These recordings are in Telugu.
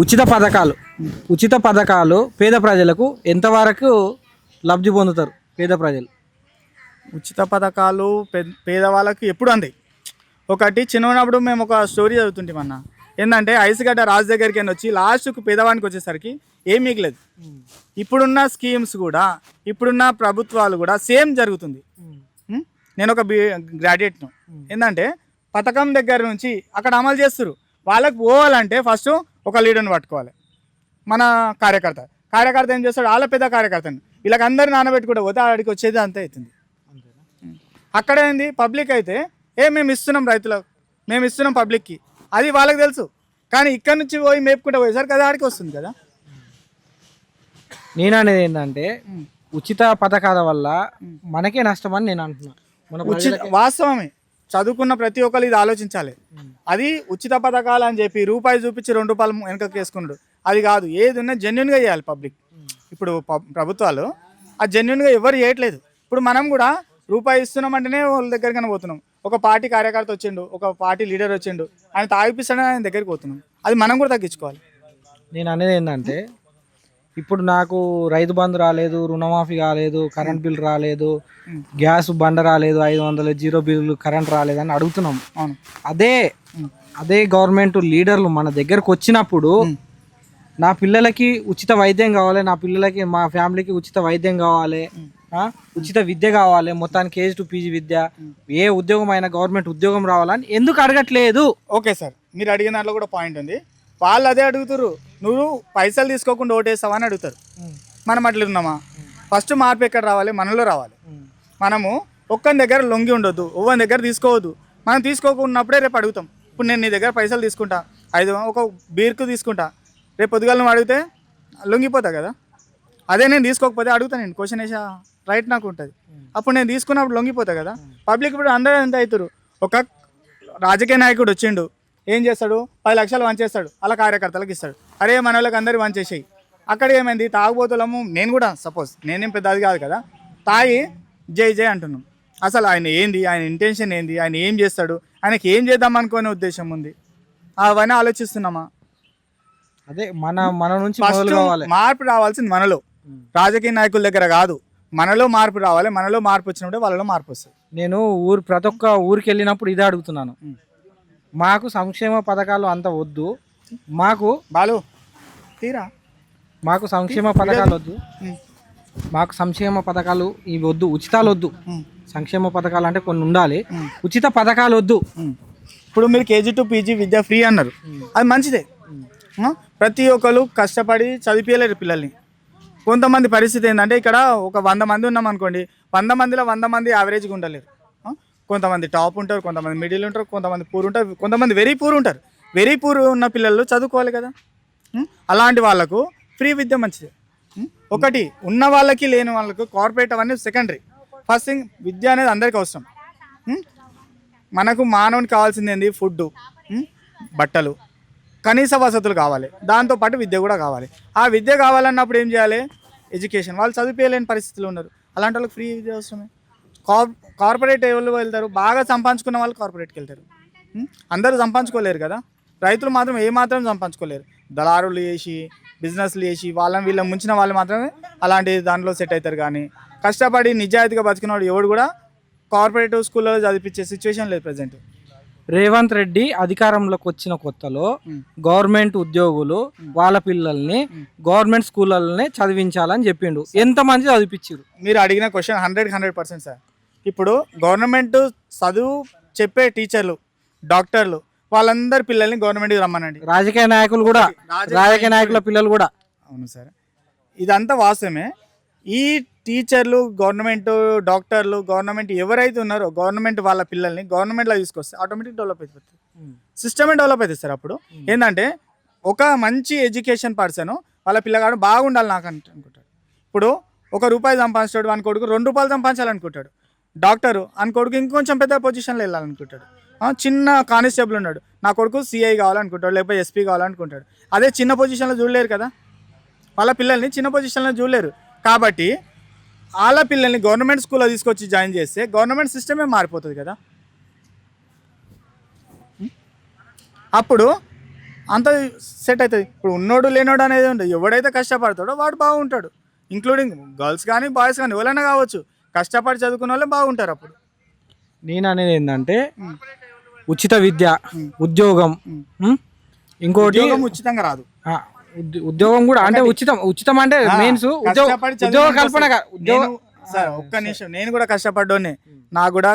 ఉచిత పథకాలు ఉచిత పథకాలు పేద ప్రజలకు ఎంతవరకు లబ్ధి పొందుతారు పేద ప్రజలు? ఉచిత పథకాలు పేదవాళ్ళకి ఎప్పుడు అందాయి. ఒకటి చిన్నప్పుడు మేము ఒక స్టోరీ చదువుతుంటాం అన్న. ఏంటంటే ఐసుగడ్డ రాజు దగ్గరికి అని వచ్చి లాస్ట్కు పేదవానికి వచ్చేసరికి ఏం మిగలేదు. ఇప్పుడున్న స్కీమ్స్ కూడా ఇప్పుడున్న ప్రభుత్వాలు కూడా సేమ్ జరుగుతుంది? నేను ఒక బి గ్రాడ్యుయేట్ను. ఏంటంటే పథకం దగ్గర నుంచి అక్కడ అమలు చేస్తారు వాళ్ళకి పోవాలంటే ఫస్ట్ ఒక లీడర్ని పట్టుకోవాలి. మన కార్యకర్త. కార్యకర్త ఏం చేస్తాడు? వాళ్ళ పెద్ద కార్యకర్తని. వీళ్ళకి అందరు నానబెట్టుకుంటే పోతే ఆడికి వచ్చేది అంతే అవుతుంది. అక్కడ ఏంది? పబ్లిక్ అయితే ఏ మేము ఇస్తున్నాం రైతులకు. మేము ఇస్తున్నాం పబ్లిక్కి. అది వాళ్ళకి తెలుసు. కానీ ఇక్కడ నుంచి పోయి మేపుకుంటే పోయేసరికి అది ఆడికి వస్తుంది కదా. నేను అనేది ఏంటంటే ఉచిత పథకాల వల్ల మనకే నష్టం అని నేను అంటున్నా. మన ఉచిత వాస్తవమే. చదువుకున్న ప్రతి ఒక్కరు ఇది ఆలోచించాలి. అది ఉచిత పథకాలు అని చెప్పి రూపాయి చూపించి రెండు రూపాయలు వెనకకి వేసుకున్నాడు. అది కాదు ఏది ఉన్నా జెన్యున్గా చేయాలి పబ్లిక్ ఇప్పుడు ప్రభుత్వాలు ఆ జెన్యున్గా ఎవరు చేయట్లేదు. ఇప్పుడు మనం కూడా రూపాయి ఇస్తున్నామంటేనే వాళ్ళ దగ్గరికి పోతున్నాం. ఒక పార్టీ కార్యకర్త వచ్చిండు ఒక పార్టీ లీడర్ వచ్చిండు ఆయన తాగిపిస్తాడని ఆయన దగ్గరికి పోతున్నాం. అది మనం కూడా తగ్గించుకోవాలి. నేను అనేది ఏంటంటే ఇప్పుడు నాకు రైతు బంధు రాలేదు రుణమాఫీ కాలేదు కరెంట్ బిల్ రాలేదు గ్యాస్ బండ రాలేదు ఐదు వందల జీరో బిల్లు కరెంట్ రాలేదు అని అడుగుతున్నాం. అదే అదే గవర్నమెంట్ లీడర్లు మన దగ్గరకు వచ్చినప్పుడు నా పిల్లలకి ఉచిత వైద్యం కావాలి నా పిల్లలకి మా ఫ్యామిలీకి ఉచిత వైద్యం కావాలి ఉచిత విద్య కావాలి మొత్తానికి కేజీ టు పీజీ విద్య ఏ ఉద్యోగం అయినా గవర్నమెంట్ ఉద్యోగం రావాలని ఎందుకు అడగట్లేదు? ఓకే సార్ మీరు అడిగిన దాంట్లో కూడా పాయింట్ ఉంది. వాళ్ళు అదే అడుగుతారు నువ్వు పైసలు తీసుకోకుండా ఓటేస్తావా అని అడుగుతారు. మనం అట్లా ఉన్నామా? ఫస్ట్ మార్పు ఎక్కడ రావాలి? మనలో రావాలి. మనము ఒక్కని దగ్గర లొంగి ఉండొద్దు ఒవ్వని దగ్గర తీసుకోవద్దు. మనం తీసుకోకున్నప్పుడే రేపు అడుగుతాం. ఇప్పుడు నేను నీ దగ్గర పైసలు తీసుకుంటా ఐదు ఒక బీర్కు తీసుకుంటా. రేపు పొద్దుగాల నువ్వు అడిగితే లొంగిపోతా కదా? అదే నేను తీసుకోకపోతే అడుగుతాను నేను క్వశ్చన్ వేసా? రైట్ నాకు ఉంటుంది. అప్పుడు నేను తీసుకున్నప్పుడు లొంగిపోతా కదా? పబ్లిక్ ఇప్పుడు అందరూ ఎంత అవుతారు ఒక రాజకీయ నాయకుడు వచ్చిండు ఏం చేస్తాడు? పది లక్షలు వంచేస్తాడు. అలా కార్యకర్తలకు ఇస్తాడు. అరే మన వాళ్ళకి అందరు వంచేసాయి. అక్కడ ఏమైంది? తాగుబోతులము నేను కూడా సపోజ్ నేనేం పెద్ద అది కాదు కదా తాగి జై జై అంటున్నాం. అసలు ఆయన ఏంది? ఆయన ఇంటెన్షన్ ఏంది? ఆయన ఏం చేస్తాడు? ఆయనకి ఏం చేద్దాం అనుకునే ఉద్దేశం ఉంది. అవన్నీ ఆలోచిస్తున్నామా? అదే మన మన నుంచి మార్పు రావాల్సింది మనలో. రాజకీయ నాయకుల దగ్గర కాదు. మనలో మార్పు రావాలి మనలో మార్పు వచ్చినప్పుడే వాళ్ళలో మార్పు వస్తుంది. నేను ఊరు ప్రతి ఒక్క ఊరికి వెళ్ళినప్పుడు ఇదే అడుగుతున్నాను. మాకు సంక్షేమ పథకాలు అంత వద్దు. మాకు బాలు తీరా? మాకు సంక్షేమ పథకాలు వద్దు. మాకు సంక్షేమ పథకాలు ఇవి వద్దు. ఉచితాలు వద్దు. సంక్షేమ పథకాలు అంటే కొన్ని ఉండాలి. ఉచిత పథకాలు వద్దు. ఇప్పుడు మీరు కేజీ టు పీజీ విద్య ఫ్రీ అన్నారు. అది మంచిదే? ప్రతి ఒక్కరు కష్టపడి చదివించలేరు పిల్లల్ని. కొంతమంది పరిస్థితి ఏంటంటే ఇక్కడ ఒక వంద మంది ఉన్నాం అనుకోండి వంద మందిలో వంద మంది యావరేజ్గా ఉండలేరు? కొంతమంది టాప్ ఉంటారు కొంతమంది మిడిల్ ఉంటారు కొంతమంది పూర్ ఉంటారు కొంతమంది వెరీ పూర్ ఉంటారు. వెరీ పూర్ ఉన్న పిల్లలు చదువుకోవాలి కదా. అలాంటి వాళ్ళకు ఫ్రీ విద్య మంచిది. ఒకటి ఉన్న వాళ్ళకి లేని వాళ్ళకు కార్పొరేట్ అవన్నీ సెకండరీ. ఫస్ట్ థింగ్ విద్య అనేది అందరికీ అవసరం. మనకు మానవునికి కావాల్సింది ఏంది? ఫుడ్ బట్టలు. కనీస వసతులు కావాలి. దాంతోపాటు విద్య కూడా కావాలి. ఆ విద్య కావాలన్నప్పుడు ఏం చేయాలి? ఎడ్యుకేషన్ వాళ్ళు చదివిపోయలేని పరిస్థితులు ఉన్నారు. అలాంటి వాళ్ళకి ఫ్రీ విద్య అవసరమే. కార్పొరేట్ ఎవరు వెళ్తారు? బాగా సంపాదించుకున్న వాళ్ళు కార్పొరేట్కి వెళ్తారు? అందరూ సంపాదించుకోలేరు కదా? రైతులు మాత్రం ఏ మాత్రం సంపాదించుకోలేరు. దళారులు చేసి బిజినెస్లు చేసి వాళ్ళని వీళ్ళని ముంచిన వాళ్ళు మాత్రమే అలాంటి దాంట్లో సెట్ అవుతారు కానీ కష్టపడి నిజాయితీగా బతికినవాడు ఎవడు కూడా కార్పొరేట్ స్కూల్లో చదివించే సిచ్యువేషన్ లేదు ప్రజెంట్ రేవంత్ రెడ్డి అధికారంలోకి వచ్చిన కొత్తలో గవర్నమెంట్ ఉద్యోగులు వాళ్ళ పిల్లల్ని గవర్నమెంట్ స్కూళ్ళనే చదివించాలని చెప్పిండు. ఎంతమంది చదివించారు మీరు అడిగిన question hundred hundred percent sir ఇప్పుడు గవర్నమెంట్ చదువు చెప్పే టీచర్లు డాక్టర్లు వాళ్ళందరి పిల్లల్ని గవర్నమెంట్కి రమ్మనండి. రాజకీయ నాయకులు కూడా రాజకీయ నాయకుల. పిల్లలు కూడా. అవును సార్. ఇదంతా వాస్తవమే. ఈ టీచర్లు గవర్నమెంట్ డాక్టర్లు గవర్నమెంట్ ఎవరైతే ఉన్నారో గవర్నమెంట్ వాళ్ళ పిల్లల్ని గవర్నమెంట్లో తీసుకొస్తే ఆటోమేటిక్ డెవలప్ అయిపోతుంది. సిస్టమే డెవలప్ అవుతుంది సార్ అప్పుడు. ఏంటంటే ఒక మంచి ఎడ్యుకేషన్ పర్సన్ వాళ్ళ పిల్లగాడు బాగుండాలి నాకు అంట అనుకుంటాడు. ఇప్పుడు ఒక రూపాయి సంపాదించాడు వాని కొడుకు రెండు రూపాయలు సంపాదించాలనుకుంటాడు. డాక్టరు అని కొడుకు ఇంకొంచెం పెద్ద పొజిషన్లో వెళ్ళాలనుకుంటాడు. చిన్న కానిస్టేబుల్ ఉన్నాడు. నా కొడుకు సిఐ కావాలనుకుంటాడు లేకపోతే ఎస్పీ కావాలనుకుంటాడు. అదే చిన్న పొజిషన్లో చూడలేరు కదా? వాళ్ళ పిల్లల్ని చిన్న పొజిషన్లో చూడలేరు. కాబట్టి వాళ్ళ పిల్లల్ని గవర్నమెంట్ స్కూల్లో తీసుకొచ్చి జాయిన్ చేస్తే గవర్నమెంట్ సిస్టమే మారిపోతుంది కదా? అప్పుడు అంత సెట్ అవుతుంది ఇప్పుడు ఉన్నోడు లేనోడు అనేది ఉండదు. ఎవడైతే కష్టపడతాడో వాడు బాగుంటాడు. ఇంక్లూడింగ్ గర్ల్స్ కానీ బాయ్స్ కానీ ఎవరైనా కావచ్చు. కష్టపడి చదువుకున్న వాళ్ళే బాగుంటారు అప్పుడు. నేను అనేది ఏంటంటే ఉచిత విద్య ఉద్యోగం ఇంకోటి ఉద్యోగం ఉచితంగా రాదు. ఉద్యోగం కూడా అంటే ఉచితం ఉచితం అంటే మెయిన్స్ ఉద్యోగ కల్పన ఉద్యోగ సార్ ఒక్క నిమిషం నేను కూడా కష్టపడ్డోనే నాకు కూడా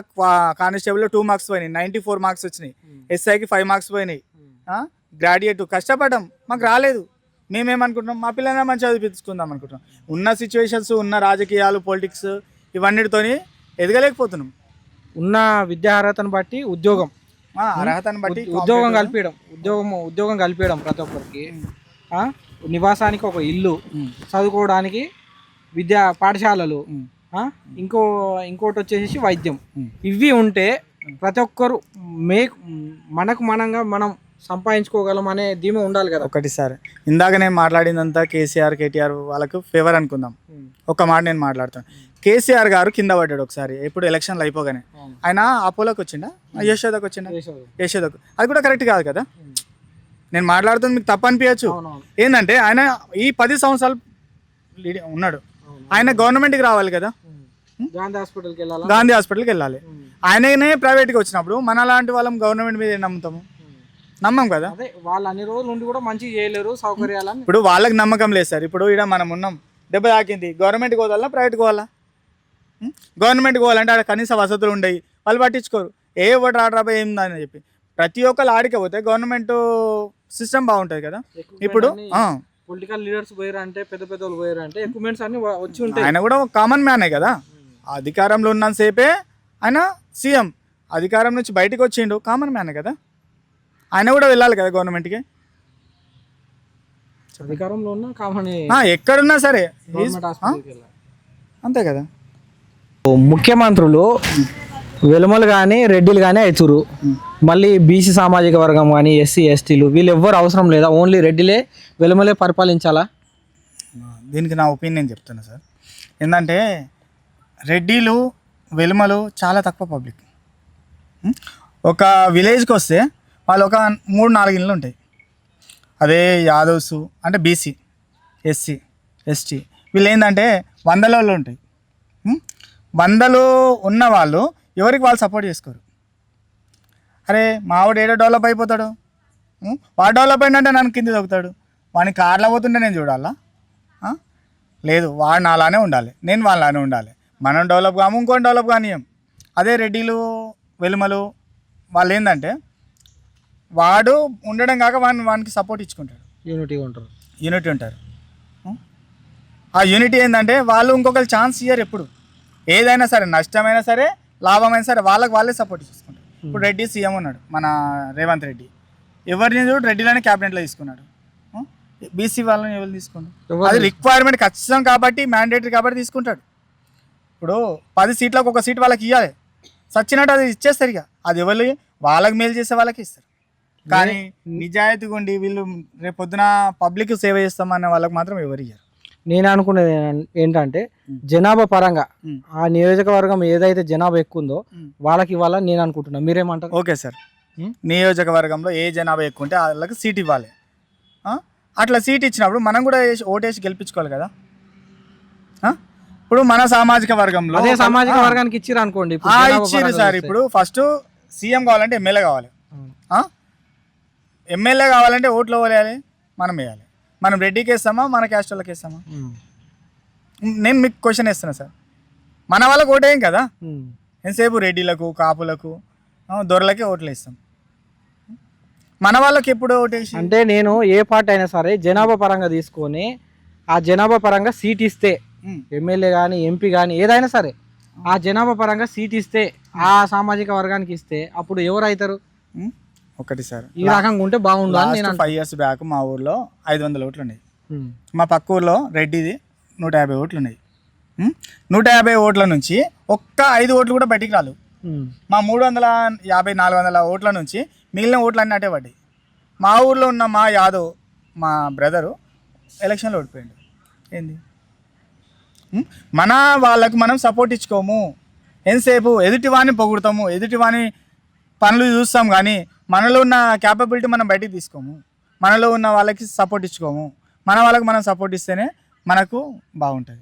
కానిస్టేబుల్ టూ మార్క్స్ పోయినాయి నైన్టీ ఫోర్ మార్క్స్ వచ్చినాయి. ఎస్ఐకి ఫైవ్ మార్క్స్ పోయినాయి. గ్రాడ్యుయేట్ కష్టపడ్డాం మాకు రాలేదు. మేమేమనుకుంటున్నాం మా పిల్లల్ని మంచి చదివించుకుందాం అనుకుంటున్నాం. ఉన్న సిచ్యువేషన్స్ ఉన్న రాజకీయాలు పొలిటిక్స్ ఇవన్నిటితోని ఎదగలేకపోతున్నాం. ఉన్న విద్యా అర్హతను బట్టి ఉద్యోగం. అర్హతను బట్టి ఉద్- ఉద్యోగం కలిపించడం ఉద్యోగం ఉద్యోగం కలిపించడం ప్రతి ఒక్కరికి. నివాసానికి ఒక ఇల్లు చదువుకోవడానికి విద్యా పాఠశాలలు ఇంకో ఇంకోటి వచ్చేసి వైద్యం. ఇవి ఉంటే ప్రతి ఒక్కరు మే మనకు మనంగా మనం సంపాదించుకోగలం అనే ధీమా ఉండాలి కదా. ఒకటి సార్ ఇందాక నేను మాట్లాడిందంతా కేసీఆర్ కేటీఆర్ వాళ్ళకు ఫేవర్ అనుకుందాం. ఒక మాట నేను మాట్లాడతాను. కేసీఆర్ గారు కింద పడ్డాడు ఒకసారి ఎప్పుడు ఎలక్షన్లు అయిపోగానే. ఆయన అపోలోకి వచ్చిండా? యశోదకి వచ్చిండా? యశోదకు. అది కూడా కరెక్ట్ కాదు కదా? నేను మాట్లాడుతుంది మీకు తప్పు అనిపించచ్చు. ఏంటంటే ఆయన ఈ పది సంవత్సరాలు ఉన్నాడు. ఆయన గవర్నమెంట్కి రావాలి కదా? గాంధీ హాస్పిటల్కి వెళ్ళాలా? గాంధీ హాస్పిటల్కి వెళ్ళాలి. ఆయననే ప్రైవేట్కి వచ్చినప్పుడు మన లాంటి వాళ్ళం గవర్నమెంట్ మీద నమ్ముతాము? నమ్మం కదా? అదే వాళ్ళు అన్ని రోజులు ఉండి కూడా మంచిగా చేయలేరు సౌకర్యాలని ఇప్పుడు వాళ్ళకి నమ్మకం లేదు సార్. ఇప్పుడు ఇక్కడ మనం ఉన్నాం. దెబ్బ తాకింది. గవర్నమెంట్కి పోవాలా? ప్రైవేట్కి పోవాలా? ఉం? గవర్నమెంట్కి పోవాలంటే ఆడ కనీస వసతులు ఉండయి వాళ్ళు పట్టించుకోరు. ఏ ఒకటి రాడరాబా ఏందని చెప్పి. ప్రతి ఒక్కరు ఆడికి పోతే గవర్నమెంట్ సిస్టమ్ బాగుంటుంది కదా. ఇప్పుడు పొలిటికల్ లీడర్స్ పోయారు అంటే పెద్ద పెద్ద వాళ్ళు పోయారు అంటే ఎక్విప్మెంట్స్ అన్ని వచ్చి ఉంటాయి. ఆయన కూడా ఒక కామన్ మ్యానే కదా. అధికారంలో ఉన్నంతసేపే ఆయన సీఎం అధికారం నుంచి బయటకు వచ్చిండు. కామన్ మ్యానే కదా. ఆయన కూడా వెళ్ళాలి కదా గవర్నమెంట్కి? అధికారంలో ఉన్న కామన్ ఆ, ఎక్కడున్నా సరే. అంతే కదా. ముఖ్యమంత్రులు వెలుమలు కానీ రెడ్డిలు కానీ అవుతురు మళ్ళీ బీసీ సామాజిక వర్గం కానీ ఎస్సీ ఎస్టీలు వీళ్ళు ఎవ్వరు అవసరం లేదా? ఓన్లీ రెడ్డిలే వెలుమలే పరిపాలించాలా? దీనికి నా ఒపీనియన్ చెప్తున్నా సార్. ఏంటంటే రెడ్డిలు వెలుమలు చాలా తక్కువ పబ్లిక్? ఒక విలేజ్కి వస్తే వాళ్ళు ఒక మూడు నాలుగు ఇళ్ళు ఉంటాయి. అదే యాదవ్స్ అంటే బీసీ ఎస్సీ ఎస్టీ. వీళ్ళు ఏంటంటే వందల వాళ్ళు ఉంటాయి వందలు ఉన్న వాళ్ళు ఎవరికి వాళ్ళు సపోర్ట్ చేసుకోరు. అరే మావాడు ఏడో డెవలప్ అయిపోతాడు. వాడు డెవలప్ అయిందంటే నన్ను కింద తగ్గుతాడు వాడిని కార్లో పోతుంటే నేను చూడాలా? లేదు వాడు నాలానే ఉండాలి. నేను వాళ్ళలానే ఉండాలి. మనం డెవలప్ కాము ఇంకొని డెవలప్ కానీయం. అదే రెడ్డిలు వెలుమలు వాళ్ళు ఏంటంటే వాడు ఉండడం కాక వాడిని వానికి సపోర్ట్ ఇచ్చుకుంటాడు. యూనిటీగా ఉంటారు. యూనిటీ ఉంటారు? ఆ యూనిటీ ఏంటంటే వాళ్ళు ఇంకొకరు ఛాన్స్ ఇయ్యరు ఎప్పుడు. ఏదైనా సరే నష్టమైనా సరే లాభమైనా సరే వాళ్ళకి వాళ్ళే సపోర్ట్ చేసుకుంటారు ఇప్పుడు రెడ్డి సీఎం ఉన్నాడు మన రేవంత్ రెడ్డి. ఎవరిని చూడు రెడ్డిలోనే క్యాబినెట్లో తీసుకున్నాడు. బీసీ వాళ్ళని ఎవరు తీసుకున్నాడు ఎవరు? అది రిక్వైర్మెంట్ ఖచ్చితం కాబట్టి మ్యాండేటరీ కాబట్టి తీసుకుంటాడు. ఇప్పుడు పది సీట్లకు ఒక సీట్ వాళ్ళకి ఇవ్వాలి సచ్చినట్టు అది ఇచ్చేస్తారు ఇక. అది ఎవరు వాళ్ళకి మేలు చేసే వాళ్ళకి ఇస్తారు. కానీ నిజాయితీగా ఉండి వీళ్ళు రేపు పొద్దున పబ్లిక్ సేవ చేస్తామనే వాళ్ళకి మాత్రం ఎవరు ఇయ్యరు నేను అనుకునేది ఏంటంటే జనాభా పరంగా. ఆ నియోజకవర్గం ఏదైతే జనాభా ఎక్కువ ఉందో. వాళ్ళకి ఇవ్వాలని నేను అనుకుంటున్నా మీరేమంటారు ఓకే సార్? నియోజకవర్గంలో ఏ జనాభా ఎక్కువ ఉంటే వాళ్ళకి సీట్ ఇవ్వాలి? అట్లా సీట్ ఇచ్చినప్పుడు మనం కూడా ఓటేసి గెలిపించుకోవాలి కదా? ఇప్పుడు మన సామాజిక వర్గంలో అదే సామాజిక వర్గానికి ఇచ్చిర్రు అనుకోండి పరంగా సార్. ఇప్పుడు ఫస్ట్ సీఎం కావాలంటే ఎమ్మెల్యే కావాలి? ఎమ్మెల్యే కావాలంటే ఓట్లు వేయాలి మనం వేయాలి మనం రెడ్డికి వేస్తామా మన క్యాస్ట్ వాళ్ళకి వేస్తామా. నేను మీకు క్వశ్చన్ వేస్తున్నా సార్ మన వాళ్ళకి ఓటేయం కదా. ఎంతసేపు రెడ్డిలకు కాపులకు దొరలకి ఓట్లు వేస్తాం మన వాళ్ళకి ఎప్పుడు ఓటేసి అంటే నేను ఏ పార్టీ అయినా సరే జనాభా పరంగా తీసుకొని ఆ జనాభా పరంగా సీట్ ఇస్తే. ఎమ్మెల్యే కానీ ఎంపీ కానీ ఏదైనా సరే ఆ జనాభా పరంగా సీట్ ఇస్తే ఆ సామాజిక వర్గానికి ఇస్తే అప్పుడు ఎవరు అవుతారు. ఒకటి సార్ ఈ రకంగా ఉంటే బాగుండు అని నేను లాస్ట్ ఫైవ్ ఇయర్స్ బ్యాక్ మా ఊర్లో ఐదు వందల ఓట్లు ఉన్నాయి. మా పక్క ఊర్లో రెడ్డిది నూట యాభై ఓట్లు ఉన్నాయి. నూట యాభై ఓట్ల నుంచి ఒక్క ఐదు ఓట్లు కూడా బయటికి ఉమ్. మా మూడు వందల యాభై నాలుగు వందల ఓట్ల నుంచి మిగిలిన ఓట్లు అన్నీ అటే పడ్డాయి మా ఊర్లో ఉన్న మా యాదవ్ మా బ్రదరు ఎలక్షన్లో ఓడిపోయాడు ఏంది? మన వాళ్ళకు మనం సపోర్ట్ ఇచ్చుకోము ఎంతసేపు ఎదుటి వాడిని పొగుడతాము ఎదుటి వాని పనులు చూస్తాం కానీ మనలో ఉన్న క్యాపబిలిటీ మనం బయటికి తీసుకోము. మనలో ఉన్న వాళ్ళకి సపోర్ట్ ఇచ్చుకోము. మన వాళ్ళకి మనం సపోర్ట్ ఇస్తేనే మనకు బాగుంటుంది.